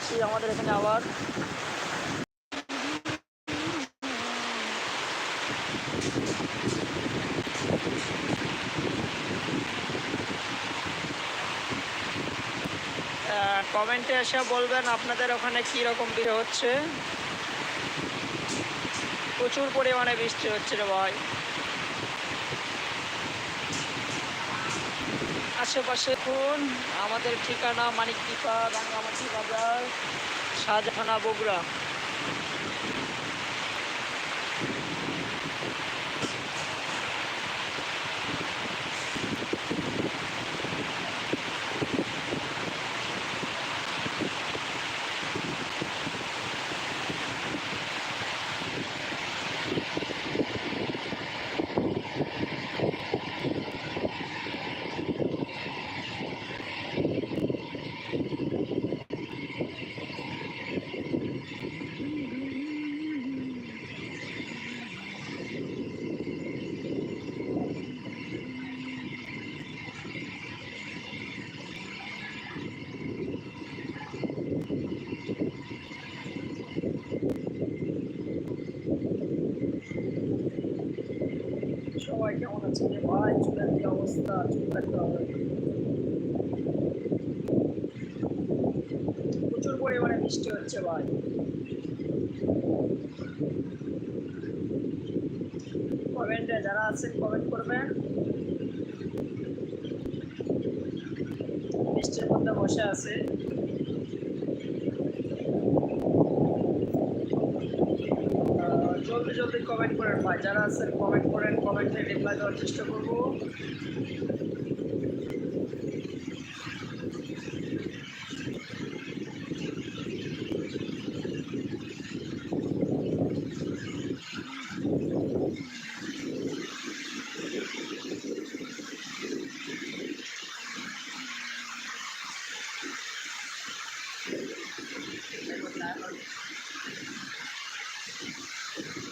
আসছি আমাদের এখানে আবার। কমেন্টে এসে বলবেন আপনাদের ওখানে কী রকম ভিড় হচ্ছে। প্রচুর পরিমাণে বৃষ্টি হচ্ছে রে ভাই। আশেপাশে কোন? আমাদের ঠিকানা মানিকদীপা রাঙ্গামাটি বাজার শাহজাহানা বগুড়া। সবাই কেমন আছে রে ভাই চুলের কি অবস্থা, চুল কাটতে হবে। প্রচুর পরিমাণে বৃষ্টি হচ্ছে ভাই। কমেন্টে যারা আছেন কমেন্ট করবেন। বৃষ্টির মধ্যে বসে আছে। কমেন্ট করেন ভাই। যারা আছেন কমেন্ট করেন কমেন্টে রিপ্লাই দেওয়ার চেষ্টা করব ভালো আছেন কি করছেন ওই! জানি কি ভাই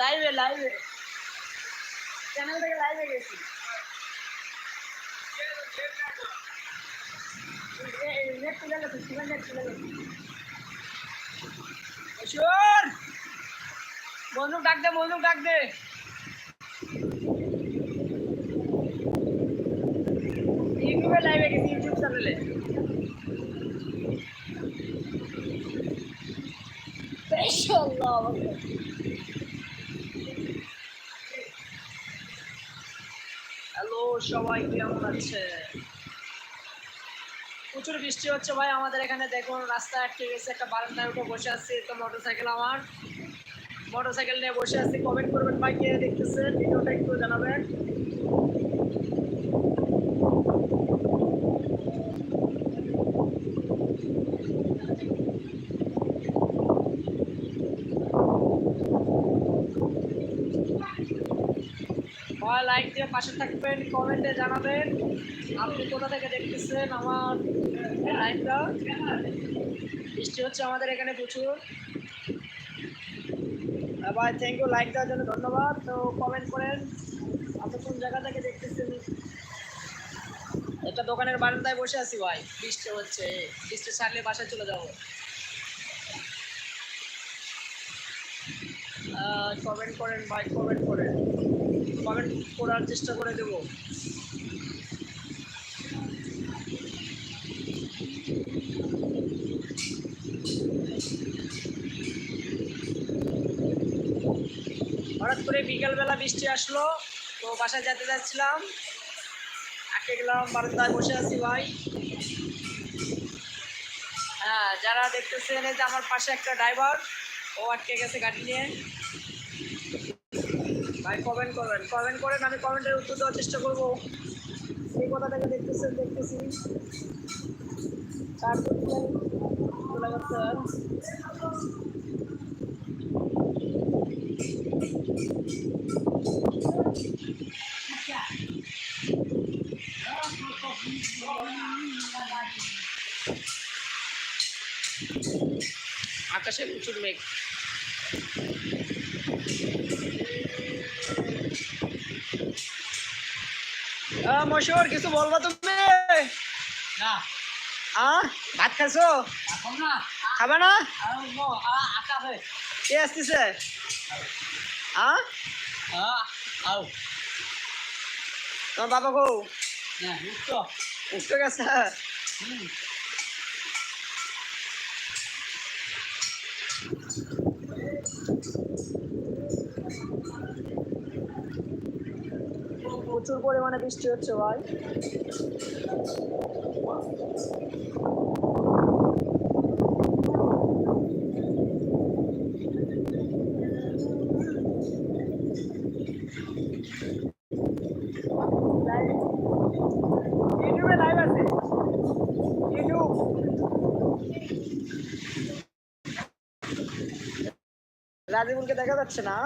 লাইভে লাইভে চ্যানেল থেকে লাইভে গেছি। নেট তুলে গেছে নেট তুলে গেছে। কিশোর বন্ধু ডাক দে বন্ধু ডাক দে। ইউটিউবে লাইভে গেছি, ইউটিউব চ্যানেলে হ্যালো, সবাই কেমন আছে? প্রচুর বৃষ্টি হচ্ছে ভাই আমাদের এখানে, দেখুন রাস্তা আটকে গেছে একটা বারান্দায় উঠে বসে আছি তো মোটরসাইকেল আমার। মোটরসাইকেল নিয়ে বসে আছি। কমেন্ট করবেন ভাই কে দেখতেছেন, ভিডিওটা একটু জানাবেন। লাইক দিয়ে পাশে থাকবেন কমেন্টে জানাবেন। আপনি কোথা থেকে দেখতেছেন আমার লাইভটা বৃষ্টি হচ্ছে আমাদের এখানে প্রচুর। ভাই থ্যাংক ইউ লাইক দেওয়ার জন্য ধন্যবাদ। তো কমেন্ট করেন, আপনি কোন জায়গা থেকে দেখতেছেন? একটা দোকানের বারান্দায় বসে আছি ভাই, বৃষ্টি হচ্ছে। বৃষ্টি ছাড়লে বাসায় চলে যাব। কমেন্ট করেন ভাই কমেন্ট করেন। কমেন্ট করার চেষ্টা করে দেবো। হঠাৎ করে বিকেলবেলা বৃষ্টি আসলো, তো বাসায় যেতে যাচ্ছিলাম। আটকে গেলাম, বারান্দায় বসে আছি ভাই। হ্যাঁ যারা দেখতেছেন যে আমার পাশে একটা ড্রাইভার, ও আটকে গেছে গাড়ি নিয়ে। ভাই কমেন্ট করবেন কমেন্ট করেন, আমি কমেন্টের উত্তর দেওয়ার চেষ্টা করব। সেই কথাটাকে দেখতেছেন, দেখতেছি। গেছে আকাশে প্রচুর মেঘ। মশর কিছু বলবা তুমি? না। আ ভাত খাইছো? খাবে না। হয় কে আসতেছে আও তোমার বাবা কৌ উঠছ। উঠতে গেছে। প্রচুর পরিমাণে বৃষ্টি হচ্ছে ভাই। রাজিবুলকে দেখা যাচ্ছে না?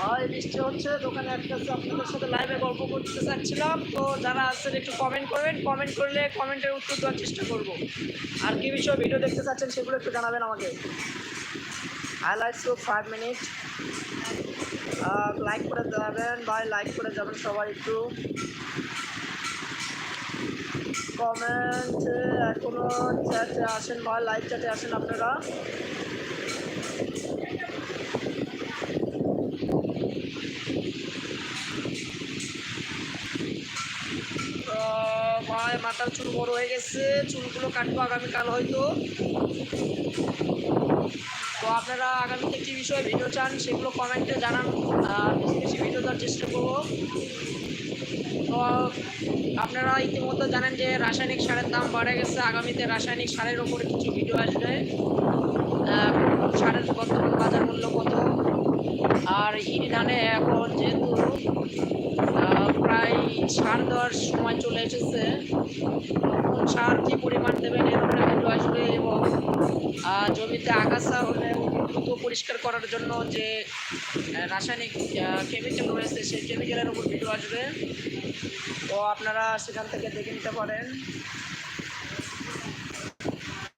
ভাই বৃষ্টি হচ্ছে, দোকানে একটা আপনাদের সাথে লাইভে গল্প করতে চাচ্ছিলাম। তো যারা আছেন, একটু কমেন্ট করবেন কমেন্ট করলে কমেন্টের উত্তর দেওয়ার চেষ্টা করব। আর কি বিষয়ে ভিডিও দেখতে চাচ্ছেন, সেগুলো একটু জানাবেন আমাকে। Highlights two five minute like করে যাবেন ভাই লাইক করে যাবেন সবাই একটু। কমেন্ট এখনও চ্যাটে আসেন ভাই লাইভ চ্যাটে আসেন আপনারা তো ভাই মাথার চুল বড় হয়ে গেছে, চুলগুলো কাটবো আগামীকাল হয়তো। তো আপনারা আগামীতে কী বিষয়ে ভিডিও চান সেগুলো কমেন্টে জানান বেশি বেশি ভিডিও দেওয়ার চেষ্টা করব। তো, আপনারা ইতিমধ্যে জানেন যে রাসায়নিক সারের দাম বাড়ে গেছে। আগামীতে রাসায়নিক সারের ওপরে কিছু ভিডিও আসবে। সারের বর্তমান বাজার মূল্য কত? আর ইরি ধানে এখন যেহেতু সার দেওয়ার সময় চলে এসেছে। কোন সার কী পরিমাণ দেবেন এর উপরে ভিডিও আসবে এবং জমিতে আগাছা হলে দ্রুত পরিষ্কার করার জন্য যে রাসায়নিক কেমিক্যাল রয়েছে সেই কেমিক্যালের উপর ভিডিও আসবে। তো আপনারা সেখান থেকে দেখে নিতে পারেন।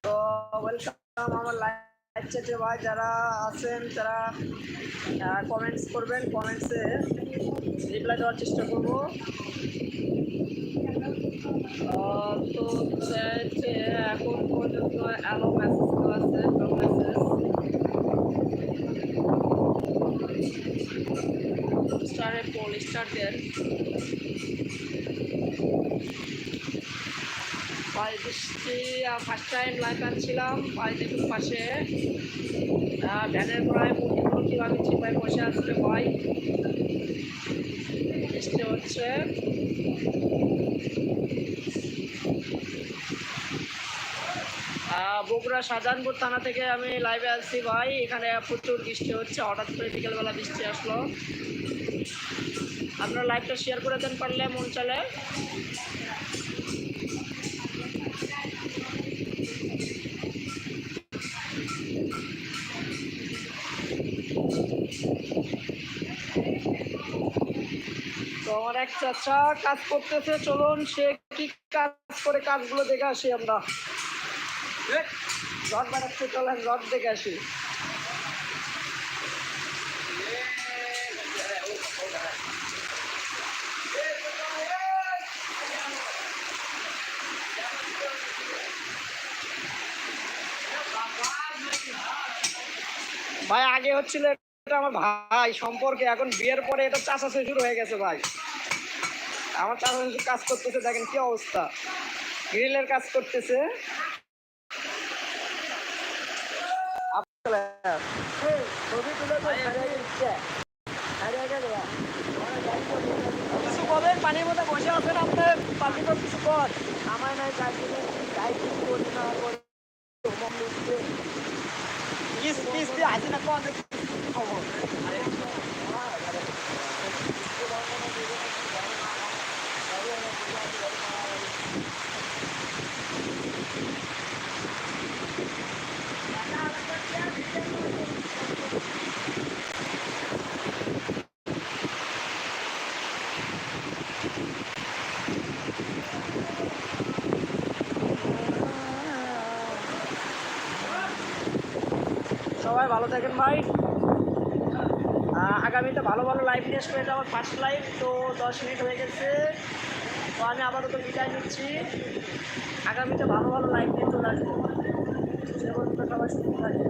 তো ওয়েলকাম আমার লাইভ চ্যাটে ভাই যারা আছেন, তারা কমেন্টস করবেন কমেন্টসে রিপ্লাই দেওয়ার চেষ্টা করব। তো এখন পর্যন্ত অ্যালো আছে মেসেজ স্টারে poll star first time live আনছিলাম ভাই পাশে। ভ্যানের প্রায় মুরগিগুলো কীভাবে চিপায় বসে আসছে ভাই। বগুড়া শাহজাহানপুর থানা থেকে আমি লাইভে আসছি ভাই। এখানে প্রচুর বৃষ্টি হচ্ছে, হঠাৎ করে বিকেলবেলা বৃষ্টি আসলো। আপনারা লাইভটা শেয়ার করে দেন পারলে, মন চলে আমার এক চাচা কাজ করতেছে, চলুন সে কি কাজ করে কাজগুলো দেখে আসি আমরা। রড বানাচ্ছে, চলেন রড দেখে আসি। ভাই, আগে হচ্ছিল আমার ভাই সম্পর্কে এখন বিয়ের পরে এটা চাষা শুরু হয়ে গেছে ভাই। আমার চাষা শ্বশুর কাজ করতেছে দেখেন কি অবস্থা। গ্রিলের কাজ করতেছে। কিছু বলেন পানির মধ্যে বসে আছেন পানি কিছু কর আমার নাই গাড়ি গাড়ি করি না করে কিস্তি কিস্তি আছে না কোন ভালো থাকেন ভাই। আগামীতে ভালো ভালো লাইভ নিয়ে আসব, এটা আমার ফার্স্ট লাইভ তো দশ মিনিট হয়ে গেছে। তো আমি আপাতত বিদায় নিচ্ছি। আগামীতে ভালো ভালো লাইভ নিয়ে চলে আসব। সবাই সুস্থ থাকে